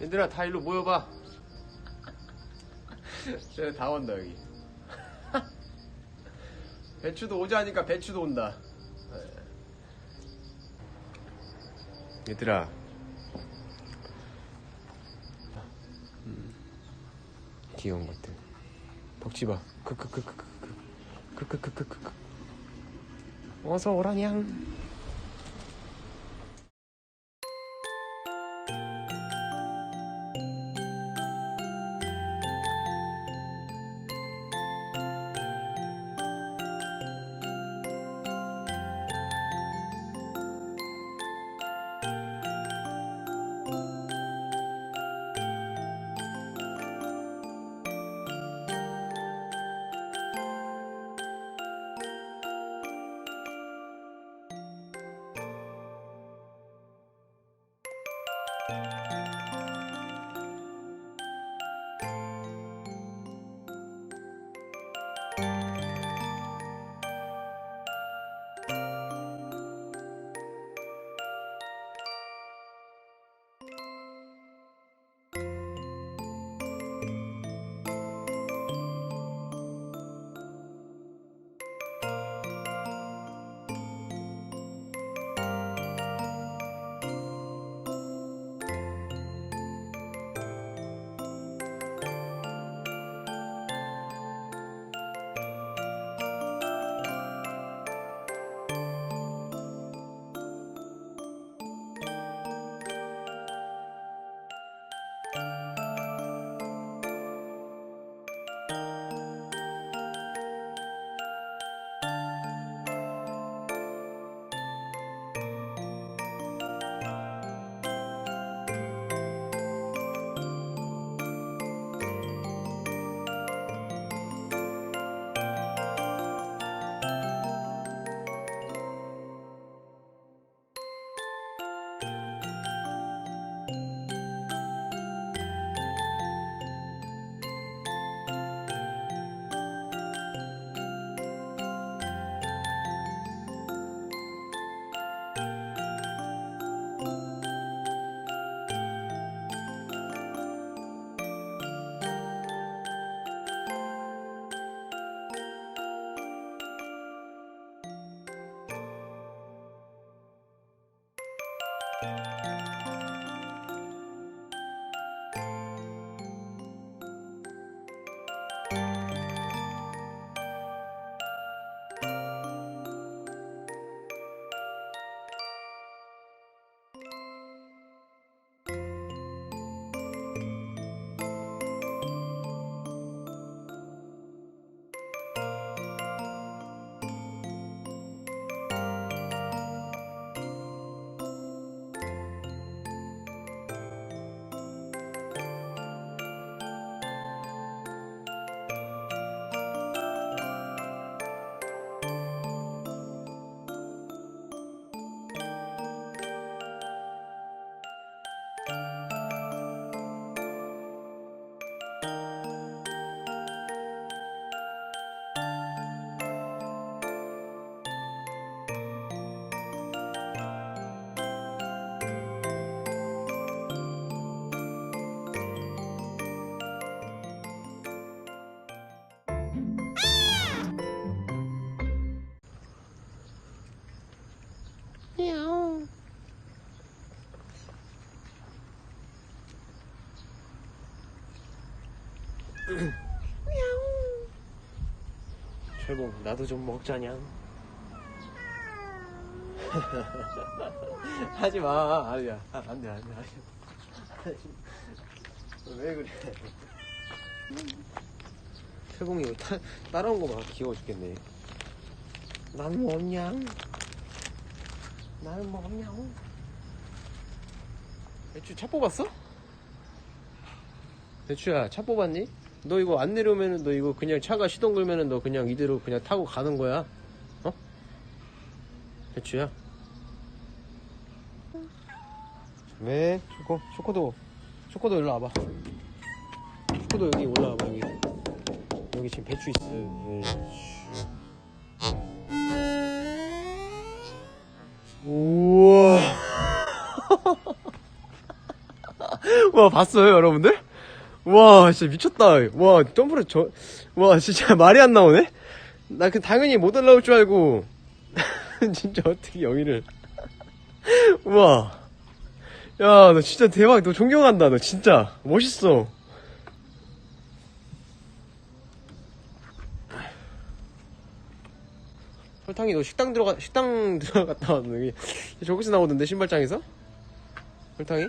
얘들아 다 일로 모여봐. 다 온다 여기. 배추도 오자니까 배추도 온다. 얘들아. 음, 귀여운 것들. 덕지 봐 크크크크크크 크크크크크크. 어서 오라냥 you 최고 나도 좀 먹자냐 하지마. 아니야 아, 안돼 안돼 안돼. 왜 그래? 최공이 이거 따, 따라온 거 봐. 귀여워 죽겠네. 난 뭐냐 나는 뭐냐 배추 차 뽑았어? 배추야 차 뽑았니? 너 이거 안 내려오면은 너 이거 그냥 차가 시동 걸면은 너 그냥 이대로 그냥 타고 가는 거야 어? 배추야 왜? 초코 초코도 초코도 일로 와봐 초코도 여기 올라와봐 여기 여기 지금 배추 있어 네. 우와 와, 봤어요, 여러분들? 와, 진짜 미쳤다. 와, 점프를 저, 와, 진짜 말이 안 나오네? 나 그 당연히 못 올라올 줄 알고. 진짜 어떻게 여기를. 우와. 야, 너 진짜 대박. 너 존경한다. 너 진짜. 멋있어. 설탕이 너 식당 들어가, 식당 들어갔다 왔는데, 저기서 나오던데, 신발장에서? 설탕이?